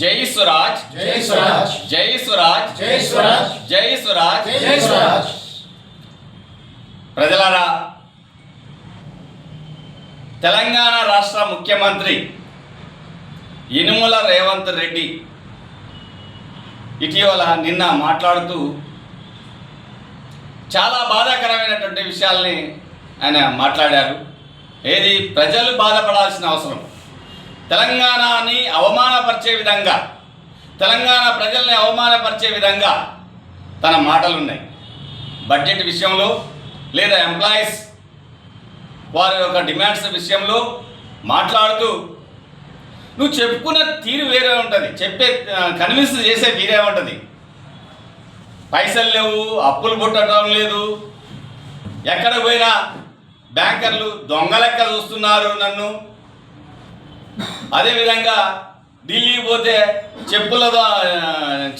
జై స్వరాజ్. జై స్వరాజ్. జై స్వరాజ్. జై స్వరాజ్. జై స్వరాజ్. జై స్వరాజ్. ప్రజలారా తెలంగాణ రాష్ట్ర ముఖ్యమంత్రి ఇనుముల రేవంత్ రెడ్డి ఇటీవల నిన్న మాట్లాడుతూ చాలా బాధాకరమైనటువంటి విషయాల్ని ఆయన మాట్లాడారు. ఏది? ప్రజలు బాధపడాల్సిన అవసరం. తెలంగాణని అవమానపరిచే విధంగా తెలంగాణ ప్రజల్ని అవమానపరిచే విధంగా తన మాటలు ఉన్నాయి బడ్జెట్ విషయంలో లేదా ఎంప్లాయీస్ వారి యొక్క డిమాండ్స్ విషయంలో మాట్లాడుతూ నువ్వు చెప్పుకున్న తీరు వేరే ఉంటుంది. చెప్పే కన్విన్స్ చేసే తీరే ఉంటుంది. పైసలు లేవు అప్పులు పుట్టడం లేదు. ఎక్కడ పోయినా బ్యాంకర్లు దొంగ లెక్క చూస్తున్నారు నన్ను. అదేవిధంగా ఢిల్లీ పోతే చెప్పుల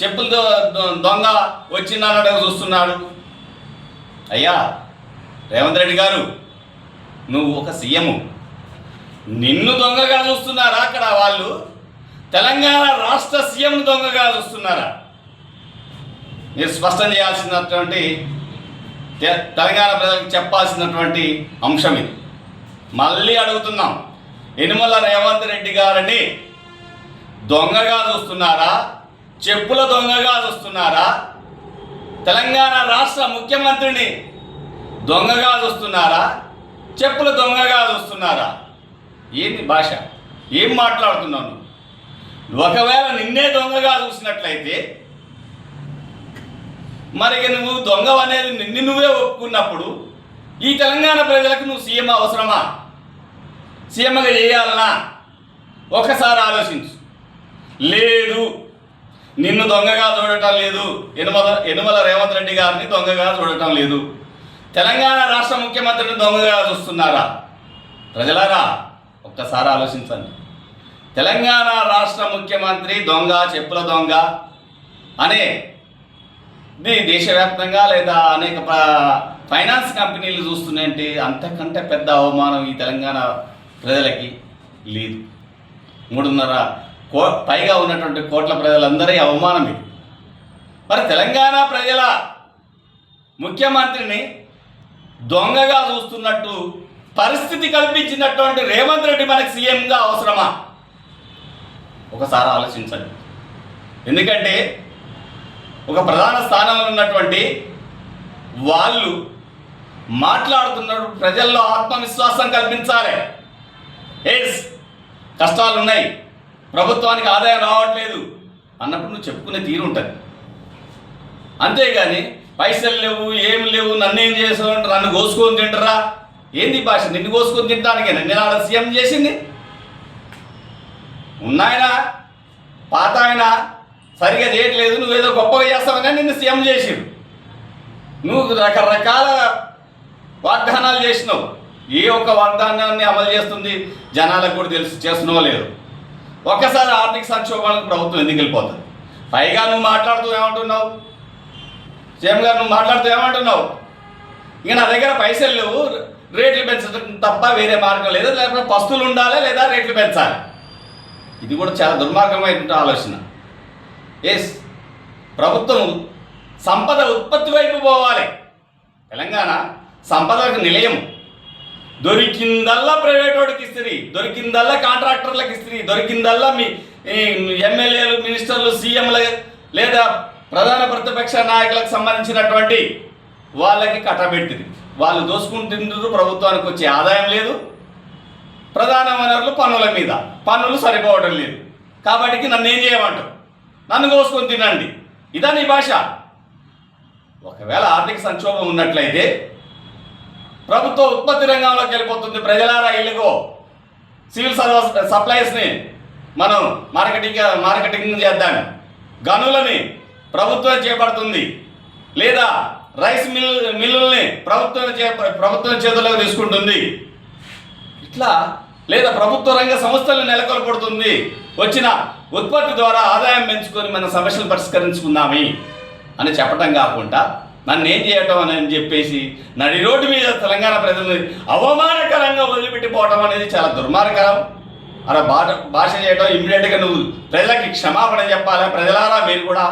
చెప్పులతో దొ- దొంగ వచ్చిందన్నట్టు చూస్తున్నాడు. అయ్యా రేవంత్ రెడ్డి గారు నువ్వు ఒక సీఎం నిన్ను దొంగగా చూస్తున్నారా అక్కడ వాళ్ళు? తెలంగాణ రాష్ట్ర సీఎం దొంగగా చూస్తున్నారా? మీరు స్పష్టం చేయాల్సినటువంటి తె- తెలంగాణ ప్రజలకు చెప్పాల్సినటువంటి అంశం ఇది. మళ్ళీ అడుగుతున్నాం. ఇనుమల రేవంత్ రెడ్డి గారిని దొంగగా చూస్తున్నారా? చెప్పుల దొంగగా చూస్తున్నారా? తెలంగాణ రాష్ట్ర ముఖ్యమంత్రిని దొంగగా చూస్తున్నారా? చెప్పుల దొంగగా చూస్తున్నారా? ఏంది భాష? ఏం మాట్లాడుతున్నాను ఒకవేళ నిన్నే దొంగగా చూసినట్లయితే మరి నువ్వు దొంగ అనేది నిన్ను నువ్వే ఒప్పుకున్నప్పుడు ఈ తెలంగాణ ప్రజలకు నువ్వు సీఎం అవసరమా? సీఎంగా చేయాలనా ఒకసారి ఆలోచించు. లేదు నిన్ను దొంగగా చూడటం లేదు యనుమల యనుమల రేవంత్ రెడ్డి గారిని దొంగగా చూడటం లేదు. తెలంగాణ రాష్ట్ర ముఖ్యమంత్రిని దొంగగా చూస్తున్నారా? ప్రజలారా ఒక్కసారి ఆలోచించండి. తెలంగాణ రాష్ట్ర ముఖ్యమంత్రి దొంగ చెప్పుల దొంగ అనే దేశవ్యాప్తంగా లేదా అనేక ప- ఫైనాన్స్ కంపెనీలు చూస్తున్నాయంటే అంతకంటే పెద్ద అవమానం ఈ తెలంగాణ ప్రజలకి లేదు. మూడున్నర కో పైగా ఉన్నటువంటి కోట్ల ప్రజలందరి అవమానం ఇది. మరి తెలంగాణ ప్రజల ముఖ్యమంత్రిని దొంగగా చూస్తున్నట్టు పరిస్థితి కల్పించినటువంటి రేవంత్ రెడ్డి మనకి సీఎంగా అవసరమా? ఒకసారి ఆలోచించండి. ఎందుకంటే ఒక ప్రధాన స్థానంలో ఉన్నటువంటి వాళ్ళు మాట్లాడుతున్నప్పుడు ప్రజల్లో ఆత్మవిశ్వాసం కల్పించాలి. ఎస్ కష్టాలు ఉన్నాయి ప్రభుత్వానికి ఆదాయం రావట్లేదు అన్నప్పుడు నువ్వు చెప్పుకునే తీరు ఉంటుంది. అంతేగాని పైసలు లేవు ఏం లేవు నన్ను ఏం చేసావు నన్ను కోసుకొని తింటరా? ఏంది భాష? నిన్ను కోసుకొని తింటానికి నేను ఆడ సీఎం చేసింది? ఉన్నాయన? పాత ఆయన సరిగా చేయట్లేదు నువ్వేదో గొప్పగా చేస్తావని నిన్ను సీఎం చేసిరు నువ్వు రకరకాల వాగ్దానాలు చేసినావు. ఏ ఒక్క వాగ్దానాన్ని అమలు చేస్తుంది జనాలకు కూడా తెలుసు చేస్తున్నావో లేదు. ఒక్కసారి ఆర్థిక సంక్షోభాలకు ప్రభుత్వం ఎందుకు వెళ్ళిపోతుంది? పైగా నువ్వు మాట్లాడుతూ ఏమంటున్నావు? సీఎం గారు నువ్వు మాట్లాడుతూ ఏమంటున్నావు? ఇక నా దగ్గర పైసలు లేవు రేట్లు పెంచడం తప్ప వేరే మార్గం లేదు లేకపోతే పస్తులు ఉండాలి లేదా రేట్లు పెంచాలి? ఇది కూడా చాలా దుర్మార్గమైన ఆలోచన. ఎస్ ప్రభుత్వం సంపద ఉత్పత్తి వైపు పోవాలి. తెలంగాణ సంపదకు నిలయం. దొరికిందల్లా ప్రైవేట్ వాడికి ఇస్తుంది దొరికిందల్లా కాంట్రాక్టర్లకు ఇస్తుంది దొరికిందల్లా మీ ఎమ్మెల్యేలు మినిస్టర్లు సీఎంల లేదా ప్రధాన ప్రతిపక్ష నాయకులకు సంబంధించినటువంటి వాళ్ళకి కట్టబెట్టింది వాళ్ళు దోసుకుంటున్నారు ప్రభుత్వానికి వచ్చే ఆదాయం లేదు. ప్రధాన వనరులు పన్నుల మీద. పన్నులు సరిపోవడం లేదు. కాబట్టి నన్ను ఏం చేయమంటావు నన్ను కోసుకొని తినండి. ఇదా నీ భాష. ఒకవేళ ఆర్థిక సంక్షోభం ఉన్నట్లయితే ప్రభుత్వ ఉత్పత్తి రంగంలోకి వెళ్ళిపోతుంది. ప్రజలారా ఇల్లుగో సివిల్ సర్వీస్ సప్లైస్ని మనం మార్కెటింగ్ మార్కెటింగ్ చేద్దాం. గనులని ప్రభుత్వం చేపడుతుంది. లేదా రైస్ మిల్ మిల్లుల్ని ప్రభుత్వం చే ప్రభుత్వం చేతుల్లోకి తీసుకుంటుంది. ఇట్లా లేదా ప్రభుత్వ రంగ సంస్థలు నెలకొల్పడుతుంది. వచ్చిన ఉత్పత్తి ద్వారా ఆదాయం పెంచుకొని మన సమస్యలు పరిష్కరించుకుందామి అని చెప్పడం కాకుండా నన్ను ఏం చేయటం అని చెప్పేసి నడి రోడ్డు మీద తెలంగాణ ప్రజలు అవమానకరంగా వదిలిపెట్టిపోవటం అనేది చాలా దుర్మార్గకరం. అలా భాష భాష చేయటం ఇమ్మీడియట్గా నువ్వు ప్రజలకి క్షమాపణ చెప్పాలి? ప్రజలారా మీరు కూడా?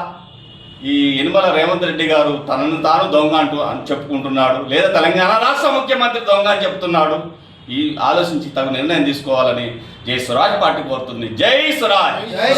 ఈ యనుమల రేవంత్ రెడ్డి గారు తనను తాను దొంగ అంటూ అని చెప్పుకుంటున్నాడు. లేదా తెలంగాణ రాష్ట్ర ముఖ్యమంత్రి దొంగ అని చెప్తున్నాడు. ఈ ఆలోచించి తగు నిర్ణయం తీసుకోవాలని జై స్వరాజ్ పార్టీ కోరుతుంది. జై స్వరాజ్! జై